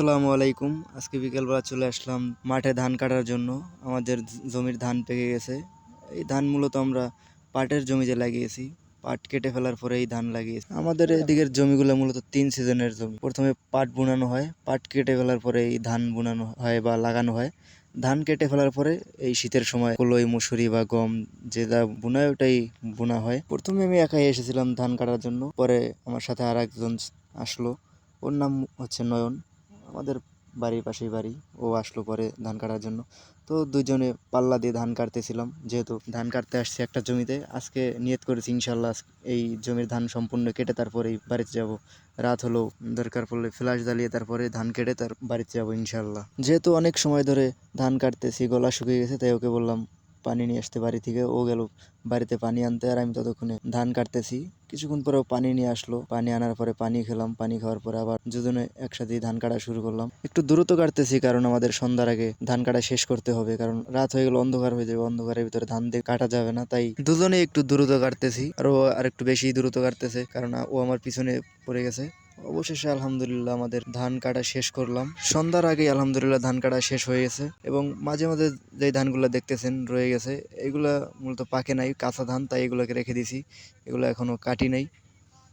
আসসালামু আলাইকুম। আজকে বিকেলবেলা চলে আসলাম মাঠে ধান কাটার জন্য। আমাদের জমির ধান পেকে গেছে। এই ধান মূলত আমরা পাটের জমিতে লাগিয়েছি। পাট কেটে ফেলার পরে এই ধান লাগিয়েছি। আমাদের এদিকের জমিগুলো মূলত তিন সিজনের জমি। প্রথমে পাট বুনানো হয়। পাট কেটে ফেলার পরে এই ধান বুনানো হয় বা লাগানো হয়। ধান কেটে ফেলার পরে এই শীতের সময় কলই, মুসুরি বা গম যেটা বোনায় ওটাই বোনা হয়। প্রথমে আমি একাই এসেছিলাম ধান কাটার জন্য। পরে আমার সাথে আর একজন আসলো। ওর নাম হচ্ছে নয়ন। আমাদের বাড়ির পাশেই বাড়ি। ও আসলো পরে ধান কাটার জন্য। তো দুজনে পাল্লা দিয়ে ধান কাটতেছিলাম। যেহেতু ধান কাটতে আসছি একটা জমিতে, আজকে নিয়ত করেছি ইনশাল্লাহ এই জমির ধান সম্পূর্ণ কেটে তারপরেই বাড়িতে যাব। রাত হলো, দরকার পড়লে ফ্ল্যাশ জ্বালিয়ে তারপরে ধান কেটে তার বাড়িতে যাব ইনশাল্লাহ যেহেতু অনেক সময় ধরে ধান কাটতেছি, গলা শুকিয়ে গেছে, তাই ওকে বললাম পানি নিয়ে আসতে বাড়ি থেকে। ও গেল বাড়িতে পানি আনতে আর আমি ততক্ষণে ধান কাটতেছি। কিছুক্ষণ পরেও পানি নিয়ে আসলো। পানি আনার পরে পানি খেলাম। পানি খাওয়ার পরে আবার দুজনে একসাথে ধান কাটা শুরু করলাম। একটু দ্রুত কাটতেছি কারণ আমাদের সন্ধ্যার আগে ধান কাটা শেষ করতে হবে। কারণ রাত হয়ে গেলে, অন্ধকার হয়ে যাবে। অন্ধকারের ভিতরে ধান দিয়ে কাটা যাবে না। তাই দুজনে একটু দ্রুত কাটতেছি। আর ও আর একটু বেশি দ্রুত কাটতেছে। কারণ ও আমার পিছনে পড়ে গেছে। অবশেষে আলহামদুলিল্লাহ আমাদের ধান কাটা শেষ করলাম। সন্ধ্যার আগেই আলহামদুলিল্লাহ ধান কাটা শেষ হয়ে গেছে এবং মাঝে মাঝে যে ধানগুলো দেখতেছেন রয়ে গেছে, এগুলা মূলত পাকে নাই, কাঁচা ধান, তাই এগুলোকে রেখে দিছি এগুলো এখনও কাটি নাই।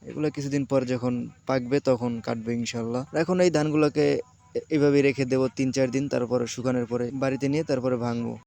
এগুলো কিছুদিন পর যখন পাকবে তখন কাটবে ইনশাল্লাহ এখন এই ধানগুলোকে এ- এভাবেই রেখে দেবো তিন চার দিন, তারপরে শুকানোর পরে বাড়িতে নিয়ে তারপরে ভাঙবো।